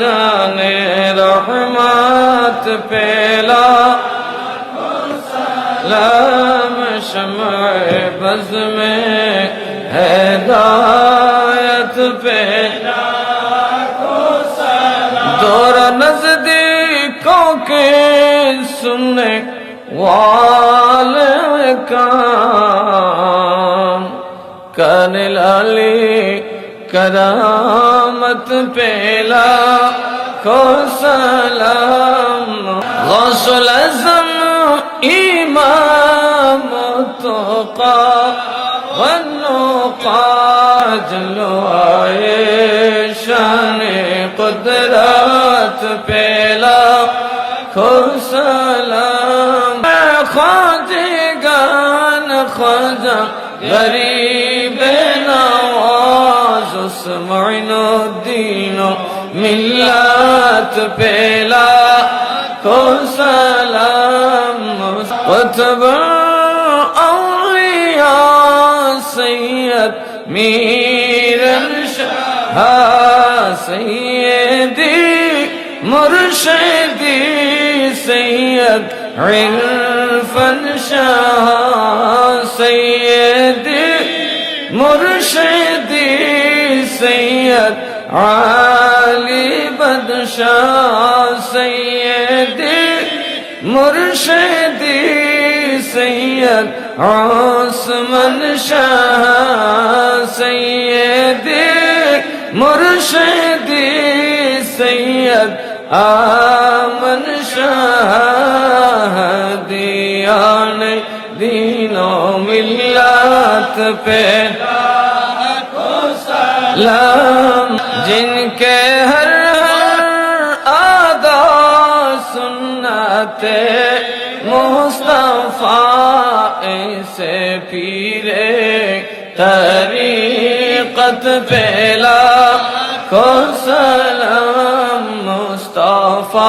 জানে রহমত পেলা লাম সময় বজ মে হেদায়ত পেলা দৌড় नजदीकों के सुनने वाले काम करने लाली کرامت پیلا کو سلام غسل ازم امام تقا ونقا جلو آئے شان قدرات پیلا کو سلام خواجگان خواجہ غریب سمعنا الدين ملات بلا کو سلام. وتبع أولياء سيد مير الشاه سيدي مرشدي سيد عرف الشاه سيدي مرشدي سید عالی بدشاہ سید مرشدی سید عاصمن شاہ سید مرشدی سید آمن شاہ دیان دینوں ملت پہ جن کے ہر آدھا سنتے، مصطفیٰ سے پیرے طریقت پہلا کو سلام، مصطفیٰ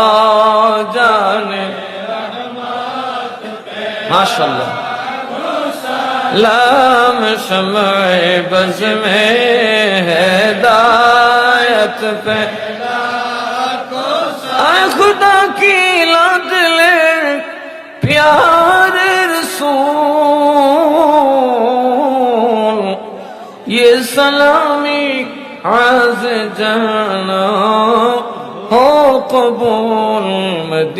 جانے ماشاء اللہ لام سمع بز میں ہدایت پہ۔ خدا کی لاد لے پیار رسول، یہ سلامی آز جانا ہو قبول مدینہ۔